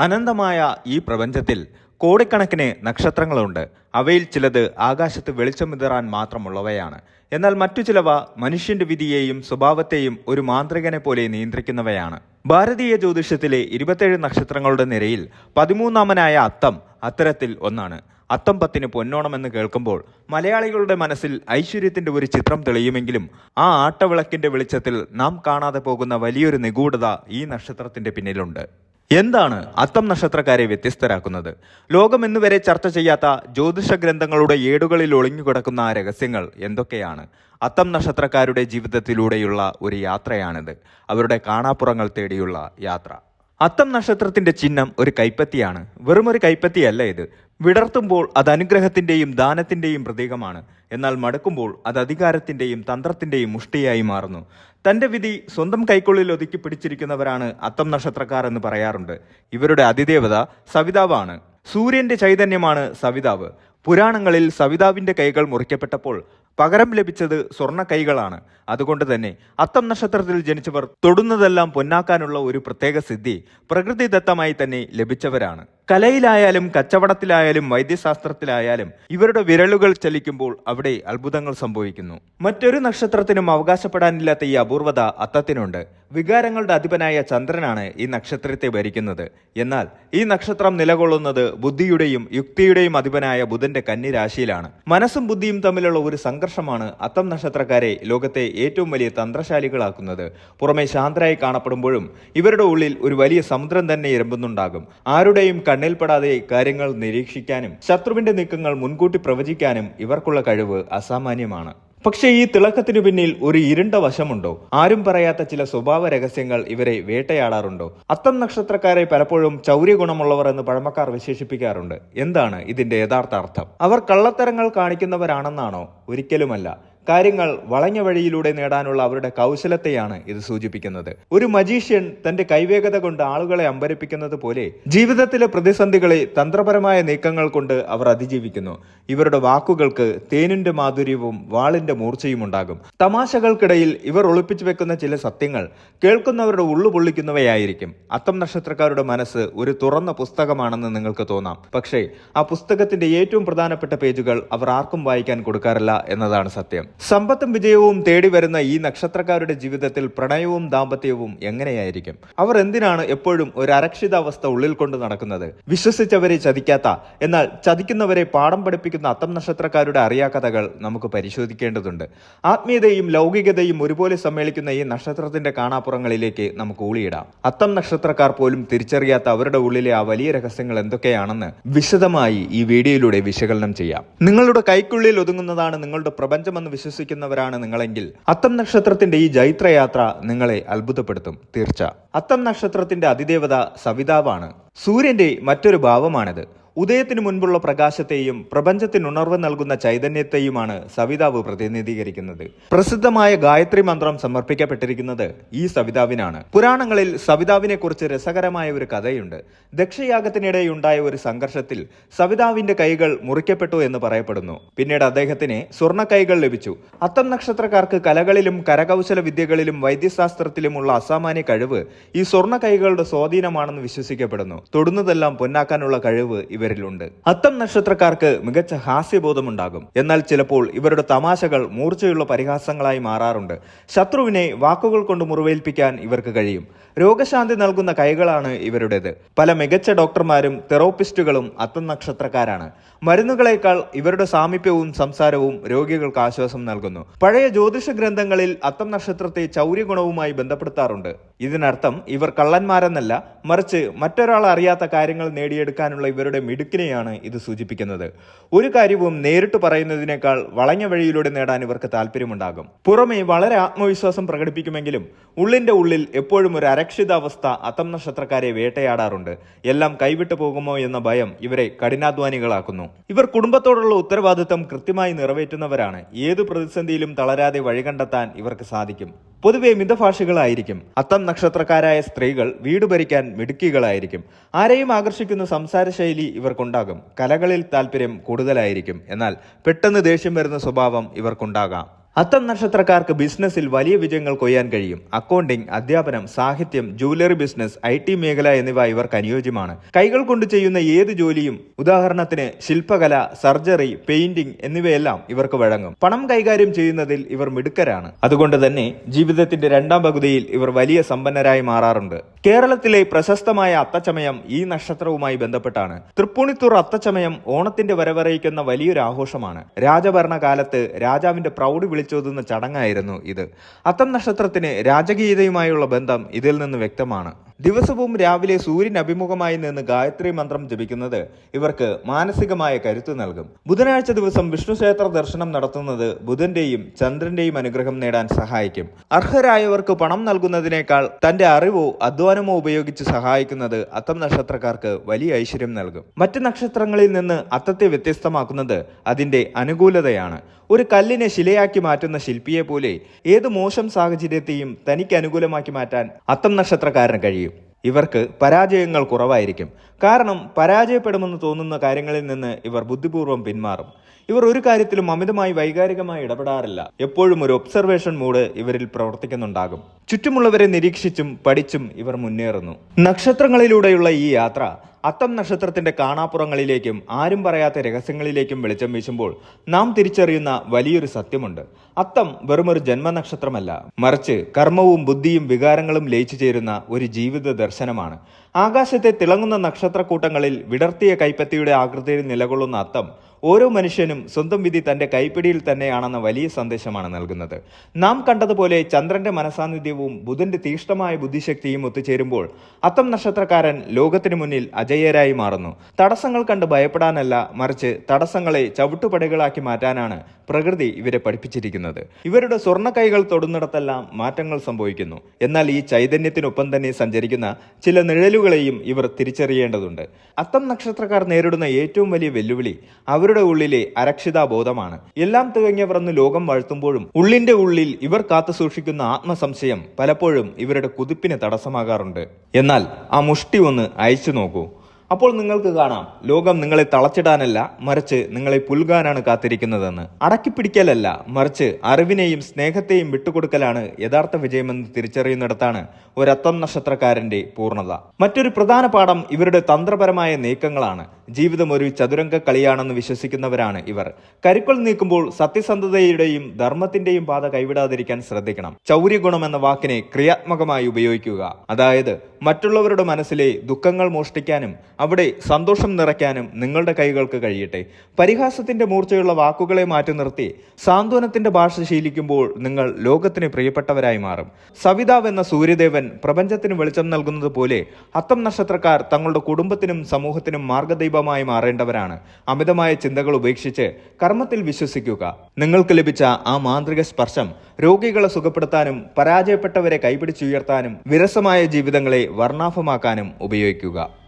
അനന്തമായ ഈ പ്രപഞ്ചത്തിൽ കോടിക്കണക്കിന് നക്ഷത്രങ്ങളുണ്ട്. അവയിൽ ചിലത് ആകാശത്ത് വെളിച്ചം വിതറാൻ മാത്രമുള്ളവയാണ്. എന്നാൽ മറ്റു ചിലവ മനുഷ്യന്റെ വിധിയെയും സ്വഭാവത്തെയും ഒരു മാന്ത്രികനെ പോലെ നിയന്ത്രിക്കുന്നവയാണ്. ഭാരതീയ ജ്യോതിഷത്തിലെ ഇരുപത്തേഴ് നക്ഷത്രങ്ങളുടെ നിരയിൽ പതിമൂന്നാമനായ അത്തം അത്തരത്തിൽ ഒന്നാണ്. അത്തം പത്തിന് പൊന്നോണമെന്ന് കേൾക്കുമ്പോൾ മലയാളികളുടെ മനസ്സിൽ ഐശ്വര്യത്തിന്റെ ഒരു ചിത്രം തെളിയുമെങ്കിലും ആ ആട്ടവിളക്കിന്റെ വെളിച്ചത്തിൽ നാം കാണാതെ പോകുന്ന വലിയൊരു നിഗൂഢത ഈ നക്ഷത്രത്തിന്റെ പിന്നിലുണ്ട്. എന്താണ് അത്തം നക്ഷത്രക്കാരെ വ്യത്യസ്തരാക്കുന്നത്? ലോകം ഇന്നുവരെ ചർച്ച ചെയ്യാത്ത ജ്യോതിഷ ഗ്രന്ഥങ്ങളുടെ ഏടുകളിൽ ഒളിഞ്ഞുകിടക്കുന്ന രഹസ്യങ്ങൾ എന്തൊക്കെയാണ്? അത്തം നക്ഷത്രക്കാരുടെ ജീവിതത്തിലൂടെയുള്ള ഒരു യാത്രയാണിത്. അവരുടെ കാണാപ്പുറങ്ങൾ തേടിയുള്ള യാത്ര. അത്തം നക്ഷത്രത്തിന്റെ ചിഹ്നം ഒരു കൈപ്പത്തിയാണ്. വെറും ഒരു കൈപ്പത്തിയല്ല ഇത്. വിടർത്തുമ്പോൾ അത് അനുഗ്രഹത്തിന്റെയും ദാനത്തിന്റെയും പ്രതീകമാണ്. എന്നാൽ മടക്കുമ്പോൾ അത് അധികാരത്തിന്റെയും തന്ത്രത്തിന്റെയും മുഷ്ടിയായി മാറുന്നു. തന്റെ വിധി സ്വന്തം കൈക്കുള്ളിൽ ഒതുക്കി പിടിച്ചിരിക്കുന്നവരാണ് അത്തം നക്ഷത്രക്കാർ എന്ന് പറയാറുണ്ട്. ഇവരുടെ അതിദേവത സവിതാവാണ്. സൂര്യന്റെ ചൈതന്യമാണ് സവിതാവ്. പുരാണങ്ങളിൽ സവിതാവിന്റെ കൈകൾ മുറിക്കപ്പെട്ടപ്പോൾ പകരം ലഭിച്ചത് സ്വർണ കൈകളാണ് അതുകൊണ്ട് തന്നെ അത്തം നക്ഷത്രത്തിൽ ജനിച്ചവർ തൊടുന്നതെല്ലാം പൊന്നാക്കാനുള്ള ഒരു പ്രത്യേക സിദ്ധി പ്രകൃതിദത്തമായി തന്നെ ലഭിച്ചവരാണ്. കലയിലായാലും കച്ചവടത്തിലായാലും വൈദ്യശാസ്ത്രത്തിലായാലും ഇവരുടെ വിരലുകൾ ചലിക്കുമ്പോൾ അവിടെ അത്ഭുതങ്ങൾ സംഭവിക്കുന്നു. മറ്റൊരു നക്ഷത്രത്തിനും അവകാശപ്പെടാനില്ലാത്ത ഈ അപൂർവത അത്തത്തിനുണ്ട്. വികാരങ്ങളുടെ അധിപനായ ചന്ദ്രനാണ് ഈ നക്ഷത്രത്തെ ഭരിക്കുന്നത്. എന്നാൽ ഈ നക്ഷത്രം നിലകൊള്ളുന്നത് ബുദ്ധിയുടെയും യുക്തിയുടെയും അധിപനായ ബുധന്റെ കന്നിരാശിയിലാണ്. മനസ്സും ബുദ്ധിയും തമ്മിലുള്ള ഒരു സംഘർഷമാണ് അത്തം നക്ഷത്രക്കാരെ ലോകത്തെ ഏറ്റവും വലിയ തന്ത്രശാലികളാക്കുന്നത്. പുറമെ ശാന്തരായി കാണപ്പെടുമ്പോഴും ഇവരുടെ ഉള്ളിൽ ഒരു വലിയ സമുദ്രം തന്നെ ഇരമ്പുന്നുണ്ടാകും. ആരുടെയും കണ്ണിൽപ്പെടാതെ കാര്യങ്ങൾ നിരീക്ഷിക്കാനും ശത്രുവിന്റെ നീക്കങ്ങൾ മുൻകൂട്ടി പ്രവചിക്കാനും ഇവർക്കുള്ള കഴിവ് അസാമാന്യമാണ്. പക്ഷേ ഈ തിളക്കത്തിനു പിന്നിൽ ഒരു ഇരുണ്ട വശമുണ്ടോ? ആരും പറയാത്ത ചില സ്വഭാവ രഹസ്യങ്ങൾ ഇവരെ വേട്ടയാടാറുണ്ടോ? അത്തം നക്ഷത്രക്കാരെ പലപ്പോഴും ചൗര്യ ഗുണമുള്ളവർ എന്ന് പഴമക്കാർ വിശേഷിപ്പിക്കാറുണ്ട്. എന്താണ് ഇതിന്റെ യഥാർത്ഥ അർത്ഥം? അവർ കള്ളത്തരങ്ങൾ കാണിക്കുന്നവരാണെന്നാണോ? ഒരിക്കലുമല്ല. കാര്യങ്ങൾ വളഞ്ഞ വഴിയിലൂടെ നേടാനുള്ള അവരുടെ കൗശലത്തെയാണ് ഇത് സൂചിപ്പിക്കുന്നത്. ഒരു മജീഷ്യൻ തന്റെ കൈവേഗത കൊണ്ട് ആളുകളെ അമ്പരിപ്പിക്കുന്നത് പോലെ ജീവിതത്തിലെ പ്രതിസന്ധികളെ തന്ത്രപരമായ നീക്കങ്ങൾ കൊണ്ട് അവർ അതിജീവിക്കുന്നു. ഇവരുടെ വാക്കുകൾക്ക് തേനിന്റെ മാധുര്യവും വാളിന്റെ മൂർച്ചയും ഉണ്ടാകും. തമാശകൾക്കിടയിൽ ഇവർ ഒളിപ്പിച്ചു വെക്കുന്ന ചില സത്യങ്ങൾ കേൾക്കുന്നവരുടെ ഉള്ളു പൊള്ളിക്കുന്നവയായിരിക്കും. അത്തം നക്ഷത്രക്കാരുടെ മനസ്സ് ഒരു തുറന്ന പുസ്തകമാണെന്ന് നിങ്ങൾക്ക് തോന്നാം. പക്ഷേ ആ പുസ്തകത്തിന്റെ ഏറ്റവും പ്രധാനപ്പെട്ട പേജുകൾ അവർ ആർക്കും വായിക്കാൻ കൊടുക്കാറില്ല എന്നതാണ് സത്യം. സമ്പത്തും വിജയവും തേടി വരുന്ന ഈ നക്ഷത്രക്കാരുടെ ജീവിതത്തിൽ പ്രണയവും ദാമ്പത്യവും എങ്ങനെയായിരിക്കും? അവർ എന്തിനാണ് എപ്പോഴും ഒരു അരക്ഷിതാവസ്ഥ ഉള്ളിൽ കൊണ്ട് നടക്കുന്നത്? വിശ്വസിച്ചവരെ ചതിക്കാത്ത എന്നാൽ ചതിക്കുന്നവരെ പാഠം പഠിപ്പിക്കുന്ന അത്തം നക്ഷത്രക്കാരുടെ അറിയാക്കഥകൾ നമുക്ക് പരിശോധിക്കേണ്ടതുണ്ട്. ആത്മീയതയും ലൗകികതയും ഒരുപോലെ സമ്മേളിക്കുന്ന ഈ നക്ഷത്രത്തിന്റെ കാണാപ്പുറങ്ങളിലേക്ക് നമുക്ക് ഊളിയിടാം. അത്തം നക്ഷത്രക്കാർ പോലും തിരിച്ചറിയാത്ത അവരുടെ ഉള്ളിലെ ആ വലിയ രഹസ്യങ്ങൾ എന്തൊക്കെയാണെന്ന് വിശദമായി ഈ വീഡിയോയിലൂടെ വിശകലനം ചെയ്യാം. നിങ്ങളുടെ കൈക്കുള്ളിൽ ഒതുങ്ങുന്നതാണ് നിങ്ങളുടെ പ്രപഞ്ചമെന്ന് വിശ്വസിക്കുന്നവരാണ് നിങ്ങളെങ്കിൽ. അത്തം നക്ഷത്രത്തിന്റെ ഈ ജൈത്രയാത്ര നിങ്ങളെ അത്ഭുതപ്പെടുത്തും. തീർച്ച. അത്തം നക്ഷത്രത്തിന്റെ അതിദേവത സവിതാവാണ്. സൂര്യന്റെ മറ്റൊരു ഭാവമാണിത്. ഉദയത്തിനു മുൻപുള്ള പ്രകാശത്തെയും പ്രപഞ്ചത്തിന് ഉണർവ് നൽകുന്ന ചൈതന്യത്തെയുമാണ് സവിതാവ് പ്രതിനിധീകരിക്കുന്നത്. പ്രസിദ്ധമായ ഗായത്രി മന്ത്രം സമർപ്പിക്കപ്പെട്ടിരിക്കുന്നത് ഈ സവിതാവിനാണ്. പുരാണങ്ങളിൽ സവിതാവിനെ കുറിച്ച് രസകരമായ ഒരു കഥയുണ്ട്. ദക്ഷയാഗത്തിനിടെയുണ്ടായ ഒരു സംഘർഷത്തിൽ സവിതാവിന്റെ കൈകൾ മുറിക്കപ്പെട്ടു എന്ന് പറയപ്പെടുന്നു. പിന്നീട് അദ്ദേഹത്തിന് സ്വർണ കൈകൾ ലഭിച്ചു. അത്തം നക്ഷത്രക്കാർക്ക് കലകളിലും കരകൗശല വിദ്യകളിലും വൈദ്യശാസ്ത്രത്തിലുമുള്ള അസാമാന്യ കഴിവ് ഈ സ്വർണ കൈകളുടെ സ്വാധീനമാണെന്ന് വിശ്വസിക്കപ്പെടുന്നു. തൊടുന്നതെല്ലാം പൊന്നാക്കാനുള്ള കഴിവ് ഇവരിലുണ്ട് അത്തം നക്ഷത്രക്കാർക്ക് മികച്ച ഹാസ്യബോധമുണ്ടാകും. എന്നാൽ ചിലപ്പോൾ ഇവരുടെ തമാശകൾ മൂർച്ചയുള്ള പരിഹാസങ്ങളായി മാറാറുണ്ട്. ശത്രുവിനെ വാക്കുകൾ കൊണ്ട് മുറിവേൽപ്പിക്കാൻ ഇവർക്ക് കഴിയും. രോഗശാന്തി നൽകുന്ന കൈകളാണ് ഇവരുടേത്. പല മികച്ച ഡോക്ടർമാരും തെറോപ്പിസ്റ്റുകളും അത്തം നക്ഷത്രക്കാരാണ്. മരുന്നുകളേക്കാൾ ഇവരുടെ സാമീപ്യവും സംസാരവും രോഗികൾക്ക് ആശ്വാസം നൽകുന്നു. പഴയ ജ്യോതിഷ ഗ്രന്ഥങ്ങളിൽ അത്തം നക്ഷത്രത്തെ ചൗര്യഗുണവുമായി ബന്ധപ്പെടുത്താറുണ്ട്. ഇതിനർത്ഥം ഇവർ കള്ളന്മാരെന്നല്ല മറിച്ച് മറ്റൊരാൾ അറിയാത്ത കാര്യങ്ങൾ നേടിയെടുക്കാനുള്ള ഇവരുടെ മിടുക്കിനെയാണ് ഇത് സൂചിപ്പിക്കുന്നത്. ഒരു കാര്യവും നേരിട്ട് പറയുന്നതിനേക്കാൾ വളഞ്ഞ വഴിയിലൂടെ നേടാൻ ഇവർക്ക് താല്പര്യമുണ്ടാകും പുറമെ വളരെ ആത്മവിശ്വാസം പ്രകടിപ്പിക്കുമെങ്കിലും ഉള്ളിന്റെ ഉള്ളിൽ എപ്പോഴും ഒരു അരക്ഷിതാവസ്ഥ അത്തം നക്ഷത്രക്കാരെ വേട്ടയാടാറുണ്ട്. എല്ലാം കൈവിട്ടു പോകുമോ എന്ന ഭയം ഇവരെ കഠിനാധ്വാനികളാക്കുന്നു. ഇവർ കുടുംബത്തോടുള്ള ഉത്തരവാദിത്തം കൃത്യമായി നിറവേറ്റുന്നവരാണ്. ഏത് പ്രതിസന്ധിയിലും തളരാതെ വഴി കണ്ടെത്താൻ ഇവർക്ക് സാധിക്കും. പൊതുവെ മിതഭാഷികളായിരിക്കും. അത്തം നക്ഷത്രക്കാരായ സ്ത്രീകൾ വീട് ഭരിക്കാൻ മിടുക്കികളായിരിക്കും. ആരെയും ആകർഷിക്കുന്ന സംസാരശൈലി ഇവർക്കുണ്ടാകും. കലകളിൽ താല്പര്യം കൂടുതലായിരിക്കും. എന്നാൽ പെട്ടെന്ന് ദേഷ്യം വരുന്ന സ്വഭാവം ഇവർക്കുണ്ടാകാം. അത്തം നക്ഷത്രക്കാർക്ക് ബിസിനസ്സിൽ വലിയ വിജയങ്ങൾ കൊയ്യാൻ കഴിയും. അക്കൗണ്ടിംഗ് അധ്യാപനം സാഹിത്യം ജൂവലറി ബിസിനസ് ഐ ടി മേഖല എന്നിവ ഇവർക്ക് അനുയോജ്യമാണ്. കൈകൾ കൊണ്ട് ചെയ്യുന്ന ഏത് ജോലിയും ഉദാഹരണത്തിന് ശില്പകല സർജറി പെയിന്റിംഗ് എന്നിവയെല്ലാം ഇവർക്ക് വഴങ്ങും. പണം കൈകാര്യം ചെയ്യുന്നതിൽ ഇവർ മിടുക്കരാണ്. അതുകൊണ്ട് തന്നെ ജീവിതത്തിന്റെ രണ്ടാം പകുതിയിൽ ഇവർ വലിയ സമ്പന്നരായി മാറാറുണ്ട്. കേരളത്തിലെ പ്രശസ്തമായ അത്തച്ചമയം ഈ നക്ഷത്രവുമായി ബന്ധപ്പെട്ടാണ്. തൃപ്പൂണിത്തൂർ അത്തച്ചമയം ഓണത്തിന്റെ വരവറിയിക്കുന്ന വലിയൊരു ആഘോഷമാണ്. രാജഭരണകാലത്ത് രാജാവിന്റെ പ്രൗഢി വിളിച്ചോതുന്ന ചടങ്ങായിരുന്നു ഇത്. അത്തം നക്ഷത്രത്തിന് രാജകീയതയുമായുള്ള ബന്ധം ഇതിൽ നിന്ന് വ്യക്തമാണ്. ദിവസവും രാവിലെ സൂര്യൻ അഭിമുഖമായി നിന്ന് ഗായത്രി മന്ത്രം ജപിക്കുന്നത് ഇവർക്ക് മാനസികമായ കരുത്ത് നൽകും. ബുധനാഴ്ച ദിവസം വിഷ്ണു ക്ഷേത്ര ദർശനം നടത്തുന്നത് ബുധന്റെയും ചന്ദ്രന്റെയും അനുഗ്രഹം നേടാൻ സഹായിക്കും. അർഹരായവർക്ക് പണം നൽകുന്നതിനേക്കാൾ തന്റെ അറിവോ അധ്വാനമോ ഉപയോഗിച്ച് സഹായിക്കുന്നത് അത്തം നക്ഷത്രക്കാർക്ക് വലിയ ഐശ്വര്യം നൽകും. മറ്റ് നക്ഷത്രങ്ങളിൽ നിന്ന് അത്തത്തെ വ്യത്യസ്തമാക്കുന്നത് അതിന്റെ അനുകൂലതയാണ്. ഒരു കല്ലിനെ ശിലയാക്കി മാറ്റുന്ന ശില്പിയെ പോലെ ഏത് മോശം സാഹചര്യത്തെയും തനിക്ക് അനുകൂലമാക്കി മാറ്റാൻ അത്തം നക്ഷത്രക്കാരന് കഴിയും. ഇവർക്ക് പരാജയങ്ങൾ കുറവായിരിക്കും. കാരണം പരാജയപ്പെടുമെന്ന് തോന്നുന്ന കാര്യങ്ങളിൽ നിന്ന് ഇവർ ബുദ്ധിപൂർവം പിന്മാറും. ഇവർ ഒരു കാര്യത്തിലും അമിതമായി വൈകാരികമായി ഇടപെടാറില്ല. എപ്പോഴും ഒരു ഒബ്സർവേഷൻ മൂഡ് ഇവരിൽ പ്രവർത്തിക്കുന്നുണ്ടാകും. ചുറ്റുമുള്ളവരെ നിരീക്ഷിച്ചും പഠിച്ചും ഇവർ മുന്നേറുന്നു. നക്ഷത്രങ്ങളിലൂടെയുള്ള ഈ യാത്ര അത്തം നക്ഷത്രത്തിന്റെ കാണാപ്പുറങ്ങളിലേക്കും ആരും പറയാത്ത രഹസ്യങ്ങളിലേക്കും വെളിച്ചം വീശുമ്പോൾ നാം തിരിച്ചറിയുന്ന വലിയൊരു സത്യമുണ്ട്. അത്തം വെറുമൊരു ജന്മനക്ഷത്രമല്ല. മറിച്ച് കർമ്മവും ബുദ്ധിയും വികാരങ്ങളും ലയിച്ചു ചേരുന്ന ഒരു ജീവിത ദർശനമാണ്. ആകാശത്തെ തിളങ്ങുന്ന നക്ഷത്രക്കൂട്ടങ്ങളിൽ വിടർത്തിയ കൈപ്പത്തിയുടെ ആകൃതിയിൽ നിലകൊള്ളുന്ന അത്തം ഓരോ മനുഷ്യനും സ്വന്തം വിധി തന്റെ കൈപ്പിടിയിൽ തന്നെയാണെന്ന വലിയ സന്ദേശമാണ് നൽകുന്നത്. നാം കണ്ടതുപോലെ ചന്ദ്രന്റെ മനസാന്നിധ്യവും ബുധന്റെ തീഷ്ണമായ ബുദ്ധിശക്തിയും ഒത്തുചേരുമ്പോൾ അത്തം നക്ഷത്രക്കാരൻ ലോകത്തിനു മുന്നിൽ അജയ്യരായി മാറുന്നു. തടസ്സങ്ങൾ കണ്ട് ഭയപ്പെടാനല്ല മറിച്ച് തടസ്സങ്ങളെ ചവിട്ടുപടികളാക്കി മാറ്റാനാണ് പ്രകൃതി ഇവരെ പഠിപ്പിച്ചിരിക്കുന്നത്. ഇവരുടെ സ്വർണ കൈകൾ തൊടുന്നിടത്തെല്ലാം മാറ്റങ്ങൾ സംഭവിക്കുന്നു. എന്നാൽ ഈ ചൈതന്യത്തിനൊപ്പം തന്നെ സഞ്ചരിക്കുന്ന ചില നിഴലുകളെയും ഇവർ തിരിച്ചറിയേണ്ടതുണ്ട്. അത്തം നക്ഷത്രക്കാർ നേരിടുന്ന ഏറ്റവും വലിയ വെല്ലുവിളി അവരുടെ ഉള്ളിലെ അരക്ഷിതാബോധമാണ്. എല്ലാം തികഞ്ഞവർ എന്ന് ലോകം വാഴ്ത്തുമ്പോഴും ഉള്ളിന്റെ ഉള്ളിൽ ഇവർ കാത്തു സൂക്ഷിക്കുന്ന ആത്മസംശയം പലപ്പോഴും ഇവരുടെ കുതിപ്പിന് തടസ്സമാകാറുണ്ട്. എന്നാൽ ആ മുഷ്ടി ഒന്ന് അയച്ചു നോക്കൂ. അപ്പോൾ നിങ്ങൾക്ക് കാണാം. ലോകം നിങ്ങളെ തളച്ചിടാനല്ല മറിച്ച് നിങ്ങളെ പുൽകാനാണ് കാത്തിരിക്കുന്നതെന്ന്. അടക്കിപ്പിടിക്കലല്ല മറിച്ച് അറിവിനെയും സ്നേഹത്തെയും വിട്ടുകൊടുക്കലാണ് യഥാർത്ഥ വിജയമെന്ന് തിരിച്ചറിയുന്നിടത്താണ് ഒരത്തം നക്ഷത്രക്കാരന്റെ പൂർണത. മറ്റൊരു പ്രധാന പാഠം ഇവരുടെ തന്ത്രപരമായ നീക്കങ്ങളാണ്. ജീവിതം ഒരു ചതുരംഗ കളിയാണെന്ന് വിശ്വസിക്കുന്നവരാണ് ഇവർ. കരുക്കൾ നീക്കുമ്പോൾ സത്യസന്ധതയുടെയും ധർമ്മത്തിന്റെയും പാത കൈവിടാതിരിക്കാൻ ശ്രദ്ധിക്കണം. ചൗര്യഗുണം എന്ന വാക്കിനെ ക്രിയാത്മകമായി ഉപയോഗിക്കുക. അതായത് മറ്റുള്ളവരുടെ മനസ്സിലെ ദുഃഖങ്ങൾ മോഷ്ടിക്കാനും അവിടെ സന്തോഷം നിറയ്ക്കാനും നിങ്ങളുടെ കൈകൾക്ക് കഴിയട്ടെ. പരിഹാസത്തിന്റെ മൂർച്ചയുള്ള വാക്കുകളെ മാറ്റി നിർത്തി സാന്ത്വനത്തിന്റെ ഭാഷ ശീലിക്കുമ്പോൾ നിങ്ങൾ ലോകത്തിന് പ്രിയപ്പെട്ടവരായി മാറും. സവിതാവ് എന്ന സൂര്യദേവൻ പ്രപഞ്ചത്തിന് വെളിച്ചം നൽകുന്നത് പോലെ അത്തം നക്ഷത്രക്കാർ തങ്ങളുടെ കുടുംബത്തിനും സമൂഹത്തിനും മാർഗദൈപമായി മാറേണ്ടവരാണ്. അമിതമായ ചിന്തകൾ ഉപേക്ഷിച്ച് കർമ്മത്തിൽ വിശ്വസിക്കുക. നിങ്ങൾക്ക് ലഭിച്ച ആ മാന്ത്രിക സ്പർശം രോഗികളെ സുഖപ്പെടുത്താനും പരാജയപ്പെട്ടവരെ കൈപിടിച്ചുയർത്താനും വിരസമായ ജീവിതങ്ങളെ വർണാഭമാക്കാനും ഉപയോഗിക്കുക.